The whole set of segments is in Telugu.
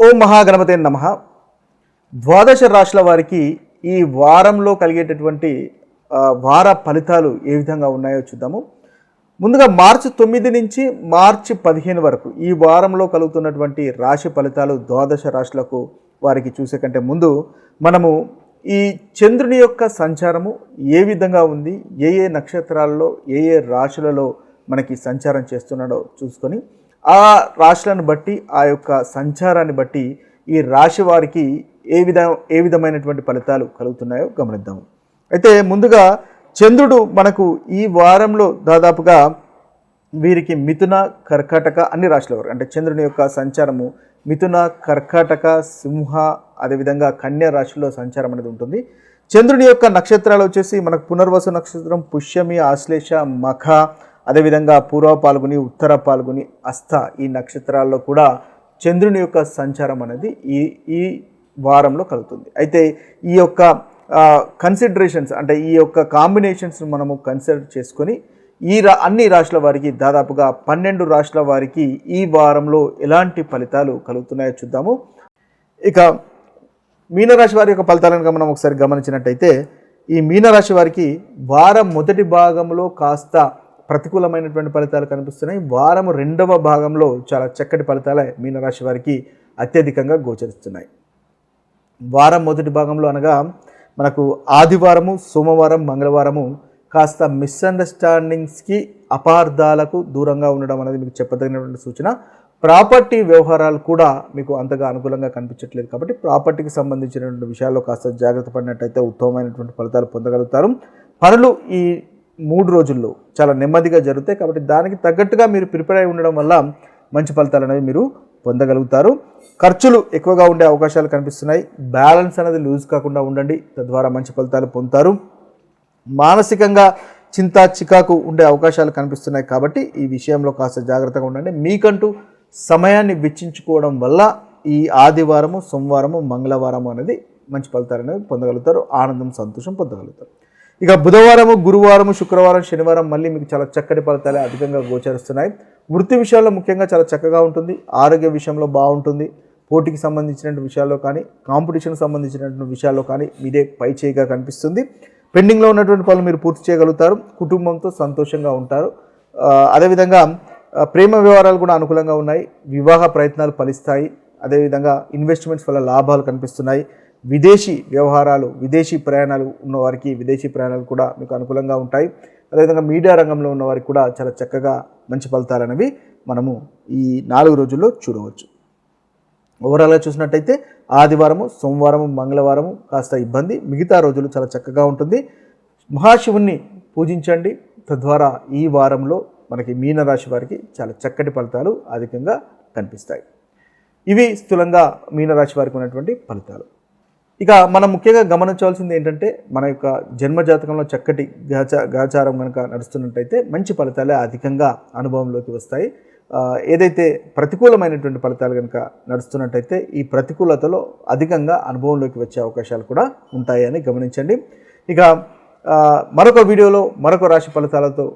ఓం మహాగణపతే నమ. ద్వాదశ రాశుల వారికి ఈ వారంలో కలిగేటటువంటి వార ఫలితాలు ఏ విధంగా ఉన్నాయో చూద్దాము. ముందుగా మార్చి తొమ్మిది నుంచి మార్చి పదిహేను వరకు ఈ వారంలో కలుగుతున్నటువంటి రాశి ఫలితాలు ద్వాదశ రాశులకు వారికి చూసే కంటే ముందు మనము ఈ చంద్రుని యొక్క సంచారము ఏ విధంగా ఉంది ఏ ఏ నక్షత్రాల్లో ఏ ఏ రాశులలో మనకి సంచారం చేస్తున్నాడో చూసుకొని ఆ రాశులను బట్టి ఆ యొక్క సంచారాన్ని బట్టి ఈ రాశి వారికి ఏ విధ ఏ విధమైనటువంటి ఫలితాలు కలుగుతున్నాయో గమనిద్దాము అయితే ముందుగా చంద్రుడు మనకు ఈ వారంలో దాదాపుగా వీరికి మిథున కర్కాటక అన్ని రాశుల వారు. అంటే చంద్రుని యొక్క సంచారము మిథున కర్కాటక సింహ అదేవిధంగా కన్యా రాశిలో సంచారం అనేది ఉంటుంది. చంద్రుని యొక్క నక్షత్రాలు వచ్చేసి మనకు పునర్వసు నక్షత్రం పుష్యమి ఆశ్లేష మఖ అదేవిధంగా పూర్వ పాల్గొని ఉత్తర పాల్గొని అస్థ ఈ నక్షత్రాల్లో కూడా చంద్రుని యొక్క సంచారం అనేది ఈ ఈ వారంలో కలుగుతుంది. అయితే ఈ యొక్క కన్సిడరేషన్స్ అంటే ఈ యొక్క కాంబినేషన్స్ మనము కన్సిడర్ చేసుకొని ఈ రా అన్ని రాష్ట్రాల వారికి దాదాపుగా పన్నెండు రాష్ట్రాల వారికి ఈ వారంలో ఎలాంటి ఫలితాలు కలుగుతున్నాయో చూద్దాము. ఇక మీనరాశి వారి యొక్క ఫలితాలను మనం ఒకసారి గమనించినట్టయితే ఈ మీనరాశి వారికి వారం మొదటి భాగంలో కాస్త ప్రతికూలమైనటువంటి ఫలితాలు కనిపిస్తున్నాయి. వారం రెండవ భాగంలో చాలా చక్కటి ఫలితాలే మీనరాశి వారికి అత్యధికంగా గోచరిస్తున్నాయి. వారం మొదటి భాగంలో అనగా మనకు ఆదివారము సోమవారం మంగళవారము కాస్త మిస్అండర్స్టాండింగ్స్కి అపార్థాలకు దూరంగా ఉండడం అనేది మీకు చెప్పదగినటువంటి సూచన. ప్రాపర్టీ వ్యవహారాలు కూడా మీకు అంతగా అనుకూలంగా కనిపించట్లేదు కాబట్టి ప్రాపర్టీకి సంబంధించినటువంటి విషయాల్లో కాస్త జాగ్రత్త పడినట్టయితే ఉత్తమమైనటువంటి ఫలితాలు పొందగలుగుతారు. పనులు ఈ మూడు రోజుల్లో చాలా నెమ్మదిగా జరుగుతాయి. కాబట్టి దానికి తగ్గట్టుగా మీరు ప్రిపేర్ అయి ఉండడం వల్ల మంచి ఫలితాలు అనేవి మీరు పొందగలుగుతారు. ఖర్చులు ఎక్కువగా ఉండే అవకాశాలు కనిపిస్తున్నాయి. బ్యాలెన్స్ అనేది లూజ్ కాకుండా ఉండండి. తద్వారా మంచి ఫలితాలు పొందుతారు. మానసికంగా చింత చికాకు ఉండే అవకాశాలు కనిపిస్తున్నాయి. కాబట్టి ఈ విషయంలో కాస్త జాగ్రత్తగా ఉండండి. మీకంటూ సమయాన్ని వెచ్చించుకోవడం వల్ల ఈ ఆదివారము సోమవారము మంగళవారము అనేది మంచి ఫలితాలు అనేవి పొందగలుగుతారు. ఆనందం సంతోషం పొందగలుగుతారు. ఇక బుధవారము గురువారము శుక్రవారం శనివారం మళ్ళీ మీకు చాలా చక్కటి ఫలితాలే అధికంగా గోచరిస్తున్నాయి. వృత్తి విషయాల్లో ముఖ్యంగా చాలా చక్కగా ఉంటుంది. ఆరోగ్య విషయంలో బాగుంటుంది. పోటీకి సంబంధించినటువంటి విషయాల్లో కానీ కాంపిటీషన్కి సంబంధించినటువంటి విషయాల్లో కానీ మీదే పై చేయిగా కనిపిస్తుంది. పెండింగ్లో ఉన్నటువంటి పనులు మీరు పూర్తి చేయగలుగుతారు. కుటుంబంతో సంతోషంగా ఉంటారు. అదేవిధంగా ప్రేమ వ్యవహారాలు కూడా అనుకూలంగా ఉన్నాయి. వివాహ ప్రయత్నాలు ఫలిస్తాయి. అదేవిధంగా ఇన్వెస్ట్మెంట్స్ వల్ల లాభాలు కనిపిస్తున్నాయి. విదేశీ వ్యవహారాలు విదేశీ ప్రయాణాలు ఉన్నవారికి విదేశీ ప్రయాణాలు కూడా మీకు అనుకూలంగా ఉంటాయి. అదేవిధంగా మీడియా రంగంలో ఉన్నవారికి కూడా చాలా చక్కగా మంచి ఫలితాలు అనేవి మనము ఈ నాలుగు రోజుల్లో చూడవచ్చు. ఓవరాల్గా చూసినట్టయితే ఆదివారము సోమవారము మంగళవారము కాస్త ఇబ్బంది. మిగతా రోజులు చాలా చక్కగా ఉంటుంది. మహాశివుణ్ణి పూజించండి. తద్వారా ఈ వారంలో మనకి మీనరాశి వారికి చాలా చక్కటి ఫలితాలు అధికంగా కనిపిస్తాయి. ఇవి స్థూలంగా మీనరాశి వారికి ఉన్నటువంటి ఫలితాలు. ఇక మనం ముఖ్యంగా గమనించవలసింది ఏంటంటే మన యొక్క జన్మజాతకంలో చక్కటి గాచ గాచారం కనుక నడుస్తున్నట్టయితే మంచి ఫలితాలే అధికంగా అనుభవంలోకి వస్తాయి. ఏదైతే ప్రతికూలమైనటువంటి ఫలితాలు కనుక నడుస్తున్నట్టయితే ఈ ప్రతికూలతలో అధికంగా అనుభవంలోకి వచ్చే అవకాశాలు కూడా ఉంటాయని గమనించండి. ఇక మరొక వీడియోలో మరొక రాశి ఫలితాలతో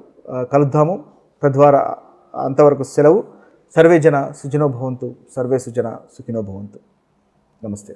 కలుద్దాము. తద్వారా అంతవరకు సెలవు. సర్వే జన సుజనోభవంతు సర్వే సుజన సుఖినోభవంతు నమస్తే.